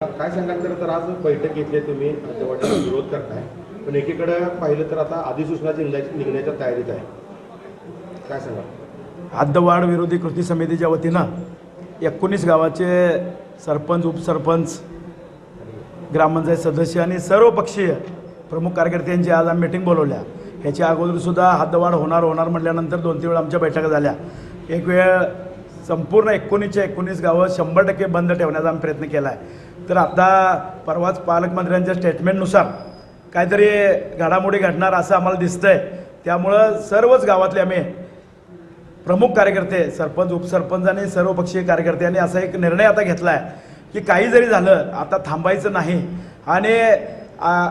काय सांगाल तर तर आज बैठक घेतली आहे तुम्ही हद्दवाढीला विरोध करताय. पण एकीकडे पाहिलं तर आता अधिसूचना निघण्याची निघण्याच्या तयारीत आहे. काय सांगाल? हद्दवाढ विरोधी कृती समितीच्या वतीनं एकोणीस गावाचे सरपंच उपसरपंच ग्रामपंचायत सदस्य आणि सर्व पक्षीय प्रमुख कार्यकर्त्यांची आज आम्ही मिटिंग बोलवल्या. ह्याच्या अगोदरसुद्धा हद्दवाढ होणार होणार म्हटल्यानंतर दोन तीन वेळा आमच्या बैठका झाल्या. एक वेळ संपूर्ण एकोणीसच्या एकोणीस गावं शंभर टक्के बंद ठेवण्याचा आम्ही प्रयत्न केला आहे तर आता परवाच पालकमंत्र्यांच्या स्टेटमेंटनुसार काहीतरी घडामोडी घडणार असं आम्हाला दिसतंय. त्यामुळं सर्वच गावातले आम्ही प्रमुख कार्यकर्ते सरपंच उपसरपंच आणि सर्वपक्षीय कार्यकर्त्यांनी असा एक निर्णय आता घेतला आहे की काही जरी झालं आता थांबायचं नाही. आणि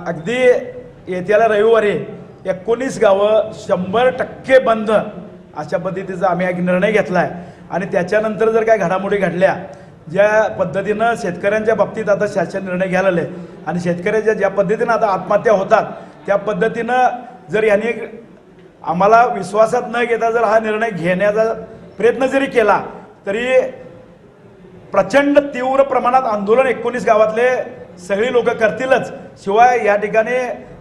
अगदी येत्याला रविवारी एकोणीस गावं शंभर टक्के बंद अशा पद्धतीचा आम्ही एक निर्णय घेतला आहे आणि त्याच्यानंतर जर काय घडामोडी घडल्या ज्या पद्धतीनं शेतकऱ्यांच्या बाबतीत आता शासन निर्णय घ्यायला आहे आणि शेतकऱ्याच्या ज्या पद्धतीनं आता आत्महत्या होतात त्या पद्धतीनं जर यांनी आम्हाला विश्वासात न घेता जर हा निर्णय घेण्याचा प्रयत्न जरी केला तरी प्रचंड तीव्र प्रमाणात आंदोलन एकोणीस गावातले सगळी लोक करतीलच. शिवाय या ठिकाणी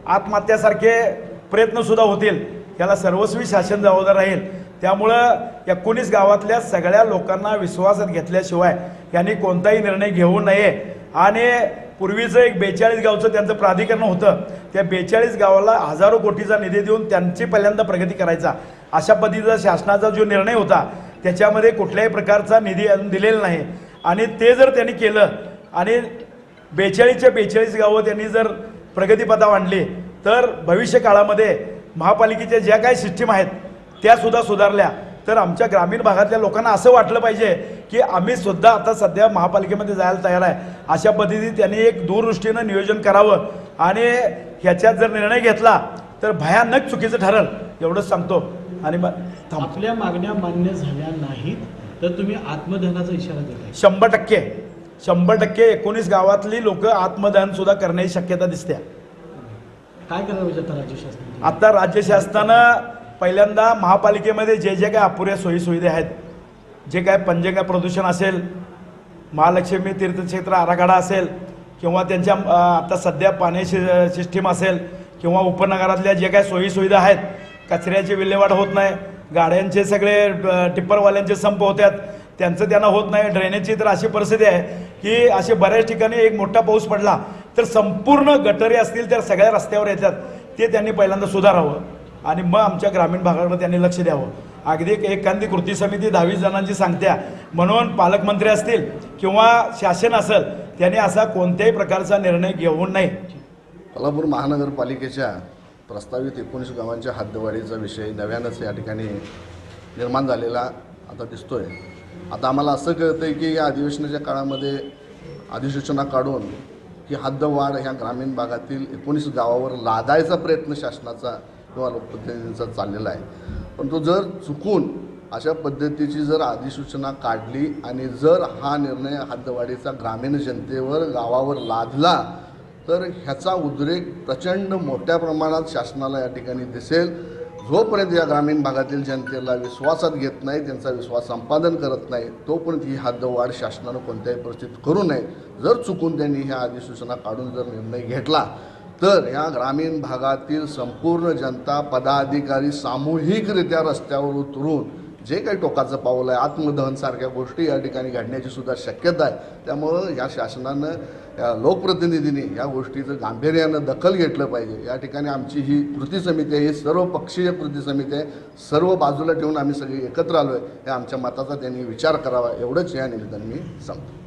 आत्महत्यासारखे प्रयत्नसुद्धा होतील. याला सर्वस्वी शासन जबाबदार राहील. त्यामुळं एकोणीस गावातल्या सगळ्या लोकांना विश्वासात घेतल्याशिवाय यांनी कोणताही निर्णय घेऊ नये. आणि पूर्वीचं एक बेचाळीस गावचं त्यांचं प्राधिकरण होतं. त्या बेचाळीस गावाला हजारो कोटीचा निधी देऊन त्यांची पहिल्यांदा प्रगती करायचा. अशा पद्धतीचा शासनाचा जो निर्णय होता त्याच्यामध्ये कुठल्याही प्रकारचा निधी अजून दिलेला नाही. आणि ते जर त्यांनी केलं आणि बेचाळीसच्या बेचाळीस गावं त्यांनी जर प्रगतीपदा आणली तर भविष्य काळामध्ये महापालिकेच्या ज्या काही सिस्टीम आहेत त्यासुद्धा सुधारल्या. तर आमच्या ग्रामीण भागातल्या लोकांना असं वाटलं पाहिजे की आम्ही सुद्धा आता सध्या महापालिकेमध्ये जायला तयार आहे. अशा पद्धतीने त्यांनी एक दूरदृष्टीनं नियोजन करावं. आणि ह्याच्यात जर निर्णय घेतला तर भयानक चुकीचं ठरल एवढंच सांगतो. आणि मग आपल्या मागण्या मान्य झाल्या नाहीत तर तुम्ही आत्मदहनाचा इशारा देताय. शंभर टक्के. शंभर टक्के एकोणीस गावातली लोक आत्मदहन सुद्धा करण्याची शक्यता दिसते. काय करायला पाहिजे आता राज्य शासनाने? आता राज्य शासनानं पहिल्यांदा महापालिकेमध्ये जे जे काय अपुऱ्या सोयी सुविधा आहेत जे काय पंचगंगा प्रदूषण असेल महालक्ष्मी तीर्थक्षेत्र आराखडा असेल किंवा त्यांच्या आता सध्या पाणी शि सिस्टीम असेल किंवा उपनगरातल्या जे काही सोयीसुविधा आहेत कचऱ्याची विल्हेवाट होत नाही गाड्यांचे सगळे टिप्परवाल्यांचे संप होतात त्यांचं त्यांना होत नाही. ड्रेनेजची तर अशी परिस्थिती आहे की असे बऱ्याच ठिकाणी एक मोठा पाऊस पडला तर संपूर्ण गटरे असतील तर सगळ्या रस्त्यावर येतात ते त्यांनी पहिल्यांदा सुधारावं. आणि मग आमच्या ग्रामीण भागाकडे त्यांनी लक्ष द्यावं. अगदी एक एखादी कृती समिती दहावीस जणांची सांगत्या. म्हणून पालकमंत्री असतील किंवा शासन असेल त्यांनी असा कोणत्याही प्रकारचा निर्णय घेऊ नये कोल्हापूर महानगरपालिकेच्या प्रस्तावित एकोणीस गावांच्या हद्दवाढीचा विषय नव्यानंच या ठिकाणी निर्माण झालेला आता दिसतोय. आता आम्हाला असं कळतं आहे की या अधिवेशनाच्या काळामध्ये अधिसूचना काढून ही हद्दवाढ ह्या ग्रामीण भागातील एकोणीस गावावर लादायचा प्रयत्न शासनाचा किंवा लोकप्रतिनिधींचा चाललेला आहे. पण तो जर चुकून अशा पद्धतीची जर अधिसूचना काढली आणि जर हा निर्णय हद्दवाढीचा ग्रामीण जनतेवर गावावर लादला तर ह्याचा उद्रेक प्रचंड मोठ्या प्रमाणात शासनाला या ठिकाणी दिसेल. जोपर्यंत या ग्रामीण भागातील जनतेला विश्वासात घेत नाही त्यांचा विश्वास संपादन करत नाही तोपर्यंत ही हद्दवाढ शासनानं कोणत्याही परिस्थितीत करू नये. जर चुकून त्यांनी ह्या अधिसूचना काढून जर निर्णय घेतला तर ह्या ग्रामीण भागातील संपूर्ण जनता पदाधिकारी सामूहिकरित्या रस्त्यावर उतरून जे काही टोकाचं पाऊल आहे आत्मदहनसारख्या गोष्टी या ठिकाणी घडण्याची सुद्धा शक्यता आहे. त्यामुळं या शासनानं या लोकप्रतिनिधींनी या गोष्टीचं गांभीर्यानं दखल घेतलं पाहिजे. या ठिकाणी आमची ही कृती समिती आहे ही सर्व पक्षीय कृती समिती आहे. सर्व बाजूला ठेवून आम्ही सगळे एकत्र आलो आहे या आमच्या मताचा त्यांनी विचार करावा एवढंच या निमित्ताने मी सांगतो.